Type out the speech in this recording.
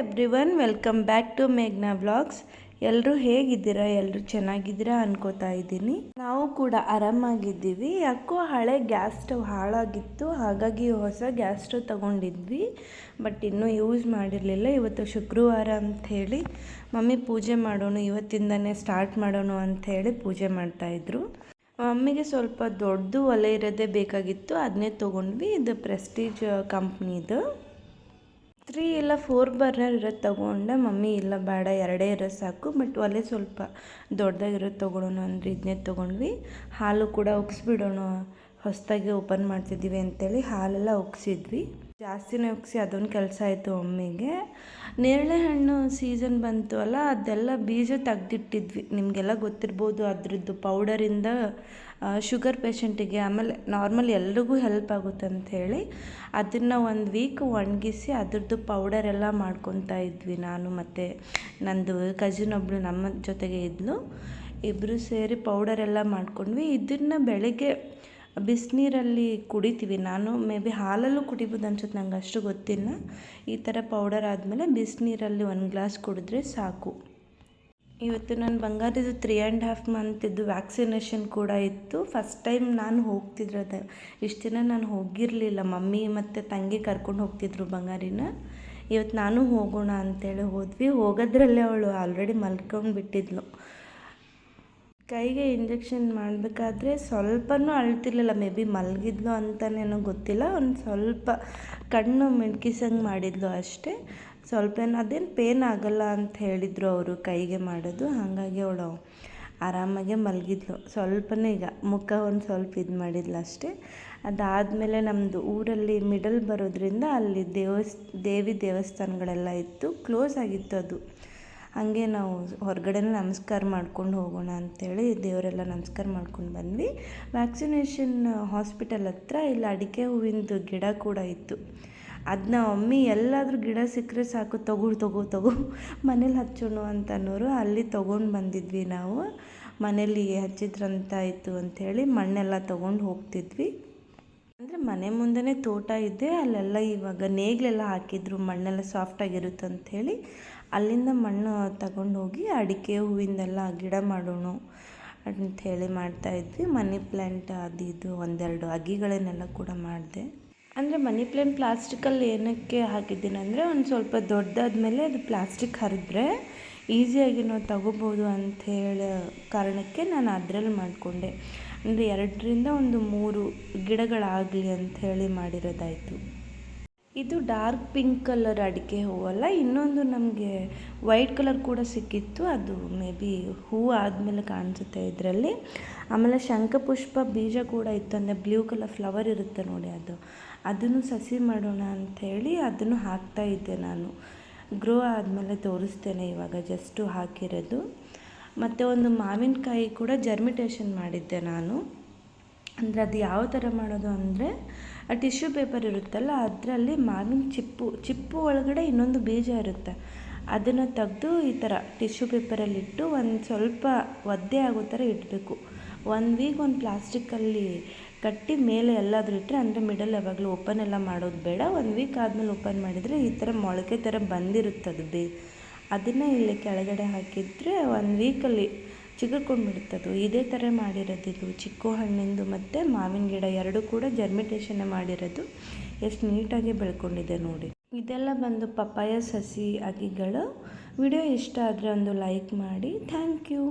Every one welcome back to ಮೇಘ್ನಾ blogs ಎಲ್ಲರೂ ಹೇಗಿದ್ದೀರಾ? ಎಲ್ಲರೂ ಚೆನ್ನಾಗಿದ್ದೀರಾ ಅನ್ಕೋತಾ ಇದ್ದೀನಿ. ನಾವು ಕೂಡ ಆರಾಮಾಗಿದ್ದೀವಿ. ಯಾಕೋ ಹಳೆ ಗ್ಯಾಸ್ ಸ್ಟವ್ ಹಾಳಾಗಿತ್ತು. ಹಾಗಾಗಿ ಹೊಸ ಗ್ಯಾಸ್ ಸ್ಟವ್ ತಗೊಂಡಿದ್ವಿ. ಬಟ್ ಇನ್ನೂ ಯೂಸ್ ಮಾಡಿರಲಿಲ್ಲ. ಇವತ್ತು ಶುಕ್ರವಾರ ಅಂಥೇಳಿ ಮಮ್ಮಿ ಪೂಜೆ ಮಾಡೋಣ, ಇವತ್ತಿಂದನೇ ಸ್ಟಾರ್ಟ್ ಮಾಡೋಣ ಅಂಥೇಳಿ ಪೂಜೆ ಮಾಡ್ತಾಯಿದ್ರು ಮಮ್ಮಿಗೆ ಸ್ವಲ್ಪ ದೊಡ್ಡದು ಒಲೆ ಇರೋದೇ ಬೇಕಾಗಿತ್ತು. ಅದನ್ನೇ ತೊಗೊಂಡ್ವಿ. ಇದು ಪ್ರೆಸ್ಟೀಜ್ ಕಂಪ್ನಿದು ತ್ರೀ ಇಲ್ಲ ಫೋರ್ ಬರ್ನರ್ ಇರೋದು ತೊಗೊಂಡೆ, ಮಮ್ಮಿ ಇಲ್ಲ ಬೇಡ, ಎರಡೇ ಇರೋದು ಸಾಕು ಬಟ್ ಒಲೆ ಸ್ವಲ್ಪ ದೊಡ್ಡದಾಗಿರೋದು ತೊಗೊಳೋಣ ಅಂದರೆ ಇದನ್ನೇ ತೊಗೊಂಡ್ವಿ. ಹಾಲು ಕೂಡ ಉಗ್ಸ್ಬಿಡೋಣ ಹೊಸದಾಗಿ ಓಪನ್ ಮಾಡ್ತಿದ್ದೀವಿ ಅಂತೇಳಿ ಹಾಲೆಲ್ಲ ಉಗ್ಸಿದ್ವಿ ಜಾಸ್ತಿನೇ ಉಗ್ಸಿ ಅದೊಂದು ಕೆಲಸ ಆಯಿತು ಮಮ್ಮಿಗೆ ನೇರಳೆ ಹಣ್ಣು ಸೀಸನ್ ಬಂತು ಅಲ್ಲ, ಅದೆಲ್ಲ ಬೀಜ ತೆಗ್ದಿಟ್ಟಿದ್ವಿ. ನಿಮಗೆಲ್ಲ ಗೊತ್ತಿರ್ಬೋದು ಅದ್ರದ್ದು ಪೌಡರಿಂದ ಶುಗರ್ ಪೇಷಂಟಿಗೆ ಆಮೇಲೆ ನಾರ್ಮಲ್ ಎಲ್ರಿಗೂ ಹೆಲ್ಪ್ ಆಗುತ್ತೆ ಅಂಥೇಳಿ ಅದನ್ನು ಒಂದು ವೀಕ್ ಒಣಗಿಸಿ ಅದರದ್ದು ಪೌಡರ್ ಎಲ್ಲ ಮಾಡ್ಕೊತಾ ಇದ್ವಿ ನಾನು ಮತ್ತು ನಂದು ಕಸಿನ್ ಒಬ್ಬಳು ನಮ್ಮ ಜೊತೆಗೆ ಇದ್ಲು. ಇಬ್ಬರು ಸೇರಿ ಪೌಡರ್ ಎಲ್ಲ ಮಾಡ್ಕೊಂಡ್ವಿ. ಇದನ್ನು ಬೆಳಗ್ಗೆ ಬಿಸಿನೀರಲ್ಲಿ ಕುಡಿತೀವಿ. ನಾನು ಮೇ ಬಿ ಹಾಲಲ್ಲೂ ಕುಡಿಬೋದು ಅನ್ಸುತ್ತೆ, ನಂಗೆ ಅಷ್ಟು ಗೊತ್ತಿಲ್ಲ. ಈ ಥರ ಪೌಡರ್ ಆದಮೇಲೆ ಬಿಸಿನೀರಲ್ಲಿ ಒಂದು ಗ್ಲಾಸ್ ಕುಡಿದ್ರೆ ಸಾಕು. ಇವತ್ತು ನನ್ನ ಬಂಗಾರದ್ದು ತ್ರೀ ಆ್ಯಂಡ್ ಹಾಫ್ ಮಂತಿದ್ದು ವ್ಯಾಕ್ಸಿನೇಷನ್ ಕೂಡ ಇತ್ತು. ಫಸ್ಟ್ ಟೈಮ್ ನಾನು ಹೋಗ್ತಿದ್ರದು, ಇಷ್ಟು ದಿನ ನಾನು ಹೋಗಿರಲಿಲ್ಲ. ಮಮ್ಮಿ ಮತ್ತು ತಂಗಿ ಕರ್ಕೊಂಡು ಹೋಗ್ತಿದ್ರು ಬಂಗಾರಿನ. ಇವತ್ತು ನಾನು ಹೋಗೋಣ ಅಂತೇಳಿ ಹೋದ್ವಿ. ಹೋಗೋದ್ರಲ್ಲೇ ಅವಳು ಆಲ್ರೆಡಿ ಮಲ್ಕೊಂಡು ಬಿಟ್ಟಿದ್ಲು. ಕೈಗೆ ಇಂಜೆಕ್ಷನ್ ಮಾಡಬೇಕಾದ್ರೆ ಸ್ವಲ್ಪನೂ ಅಳ್ತಿರ್ಲಿಲ್ಲ. ಮೇ ಬಿ ಮಲಗಿದ್ಲು ಅಂತನೇನೋ ಗೊತ್ತಿಲ್ಲ. ಒಂದು ಸ್ವಲ್ಪ ಕಣ್ಣು ಮಿಣ್ಕಿಸಂಗೆ ಮಾಡಿದ್ಲು ಅಷ್ಟೇ. ಸ್ವಲ್ಪ ಏನು ಅದೇನು ಪೇನ್ ಆಗಲ್ಲ ಅಂತ ಹೇಳಿದರು ಅವರು ಕೈಗೆ ಮಾಡೋದು, ಹಾಗಾಗಿ ಅವಳು ಆರಾಮಾಗೆ ಮಲಗಿದ್ಲು. ಸ್ವಲ್ಪನೇ ಈಗ ಮುಖ ಒಂದು ಸ್ವಲ್ಪ ಇದು ಮಾಡಿದ್ಲು ಅಷ್ಟೇ. ಅದಾದಮೇಲೆ ನಮ್ಮದು ಊರಲ್ಲಿ ಮಿಡಲ್ ಬರೋದ್ರಿಂದ ಅಲ್ಲಿ ದೇವಸ್, ದೇವಿ ದೇವಸ್ಥಾನಗಳೆಲ್ಲ ಇತ್ತು ಕ್ಲೋಸ್ ಆಗಿತ್ತು ಅದು. ಹಾಗೆ ನಾವು ಹೊರಗಡೆ ನಮಸ್ಕಾರ ಮಾಡ್ಕೊಂಡು ಹೋಗೋಣ ಅಂಥೇಳಿ ದೇವರೆಲ್ಲ ನಮಸ್ಕಾರ ಮಾಡ್ಕೊಂಡು ಬಂದ್ವಿ. ವ್ಯಾಕ್ಸಿನೇಷನ್ ಹಾಸ್ಪಿಟಲ್ ಹತ್ರ ಇಲ್ಲಿ, ಅಡಿಕೆ ಹೂವಿಂದು ಗಿಡ ಕೂಡ ಇತ್ತು. ಅದನ್ನ ಮಮ್ಮಿ ಎಲ್ಲಾದರೂ ಗಿಡ ಸಿಕ್ಕರೆ ಸಾಕು, ತಗೋ ತಗೋ ತಗೋ. ಮನೇಲಿ ಹಚ್ಚೋಣ ಅಂತ ಅನ್ನೋರು ಅಲ್ಲಿ ತೊಗೊಂಡು ಬಂದಿದ್ವಿ ನಾವು. ಮನೇಲಿ ಹಚ್ಚಿದ್ರಂತಾಯಿತು ಅಂಥೇಳಿ ಮಣ್ಣೆಲ್ಲ ತೊಗೊಂಡು ಹೋಗ್ತಿದ್ವಿ. ಅಂದರೆ ಮನೆ ಮುಂದೆ ತೋಟ ಇದೆ, ಅಲ್ಲೆಲ್ಲ ಇವಾಗ ನೇಗ್ಲೆಲ್ಲ ಹಾಕಿದ್ರು, ಮಣ್ಣೆಲ್ಲ ಸಾಫ್ಟಾಗಿರುತ್ತೆ ಅಂಥೇಳಿ ಅಲ್ಲಿಂದ ಮಣ್ಣು ತಗೊಂಡು ಹೋಗಿ ಅಡಿಕೆ ಹೂವಿಂದೆಲ್ಲ ಗಿಡ ಮಾಡೋಣ ಅಂಥೇಳಿ ಮಾಡ್ತಾಯಿದ್ವಿ ಮನಿ ಪ್ಲ್ಯಾಂಟ್ ಅದು ಇದು ಒಂದೆರಡು ಅಗಿಗಳನ್ನೆಲ್ಲ ಕೂಡ ಮಾಡಿದೆ. ಅಂದರೆ ಮನಿ ಪ್ಲೇನ್ ಪ್ಲಾಸ್ಟಿಕಲ್ಲಿ ಏನಕ್ಕೆ ಹಾಕಿದ್ದೀನಿ ಅಂದರೆ ಒಂದು ಸ್ವಲ್ಪ ದೊಡ್ಡದಾದ ಮೇಲೆ ಅದು ಪ್ಲಾಸ್ಟಿಕ್ ಹರಿದ್ರೆ ಈಸಿಯಾಗಿ ನಾವು ತಗೋಬೋದು ಅಂಥೇಳಿ ಕಾರಣಕ್ಕೆ ನಾನು ಅದರಲ್ಲಿ ಮಾಡಿಕೊಂಡೆ. ಅಂದರೆ ಎರಡರಿಂದ ಒಂದು ಮೂರು ಗಿಡಗಳಾಗಲಿ ಅಂಥೇಳಿ ಮಾಡಿರೋದಾಯಿತು. ಇದು ಡಾರ್ಕ್ ಪಿಂಕ್ ಕಲರ್ ಅಡಿಕೆ ಹೂವಲ್ಲ ಇನ್ನೊಂದು ನಮಗೆ ವೈಟ್ ಕಲರ್ ಕೂಡ ಸಿಕ್ಕಿತ್ತು, ಅದು ಮೇ ಬಿ ಹೂವು ಆದಮೇಲೆ ಕಾಣಿಸುತ್ತೆ ಇದರಲ್ಲಿ. ಆಮೇಲೆ ಶಂಖಪುಷ್ಪ ಬೀಜ ಕೂಡ ಇತ್ತು, ಅಂದರೆ ಬ್ಲೂ ಕಲರ್ ಫ್ಲವರ್ ಇರುತ್ತೆ ನೋಡಿ ಅದು. ಅದನ್ನು ಸಸಿ ಮಾಡೋಣ ಅಂಥೇಳಿ ಅದನ್ನು ಹಾಕ್ತಾ ಇದ್ದೆ ನಾನು. ಗ್ರೋ ಆದಮೇಲೆ ತೋರಿಸ್ತೇನೆ ಇವಾಗ ಜಸ್ಟು ಹಾಕಿರೋದು. ಮತ್ತು ಒಂದು ಮಾವಿನಕಾಯಿ ಕೂಡ ಜರ್ಮಿಟೇಷನ್ ಮಾಡಿದ್ದೆ ನಾನು. ಅಂದರೆ ಅದು ಯಾವ ಥರ ಮಾಡೋದು ಅಂದರೆ ಆ ಟಿಶ್ಯೂ ಪೇಪರ್ ಇರುತ್ತಲ್ಲ, ಅದರಲ್ಲಿ ಮಾವಿನ ಚಿಪ್ಪು ಚಿಪ್ಪು ಒಳಗಡೆ ಇನ್ನೊಂದು ಬೀಜ ಇರುತ್ತೆ. ಅದನ್ನು ತೆಗೆದು ಈ ಥರ ಟಿಶ್ಯೂ ಪೇಪರಲ್ಲಿಟ್ಟು ಒಂದು ಸ್ವಲ್ಪ ಒದ್ದೆ ಆಗೋ ಥರ ಇಡಬೇಕು. ಒಂದು ವೀಕ್ ಒಂದು ಪ್ಲಾಸ್ಟಿಕ್ಕಲ್ಲಿ ಕಟ್ಟಿ ಮೇಲೆ ಎಲ್ಲಾದರೂ ಇಟ್ಟರೆ ಅಂದರೆ ಮಿಡಲ್ ಯಾವಾಗಲೂ ಓಪನ್ ಎಲ್ಲ ಮಾಡೋದು ಬೇಡ. ಒಂದು ವೀಕ್ ಆದಮೇಲೆ ಓಪನ್ ಮಾಡಿದರೆ ಈ ಥರ ಮೊಳಕೆ ಥರ ಬಂದಿರುತ್ತೆ ಅದು ಬೇ ಅದನ್ನು ಇಲ್ಲಿ ಕೆಳಗಡೆ ಹಾಕಿದರೆ ಒಂದು ವೀಕಲ್ಲಿ ಚಿಗುರ್ಕೊಂಡ್ಬಿಡುತ್ತದು ಇದೇ ಥರ ಮಾಡಿರೋದು ಇದು ಚಿಕ್ಕು ಹಣ್ಣಿಂದು ಮತ್ತು ಮಾವಿನ ಗಿಡ ಎರಡೂ ಕೂಡ ಜರ್ಮಿಟೇಷನ್ ಮಾಡಿರೋದು. ಎಷ್ಟು ನೀಟಾಗಿ ಬೆಳ್ಕೊಂಡಿದೆ ನೋಡಿ. ಇದೆಲ್ಲ ಬಂದು ಪಪ್ಪಾಯ, ಸಸಿ ಅಗಿಗಳು ವಿಡಿಯೋ ಇಷ್ಟ ಆದರೆ ಒಂದು ಲೈಕ್ ಮಾಡಿ. Thank you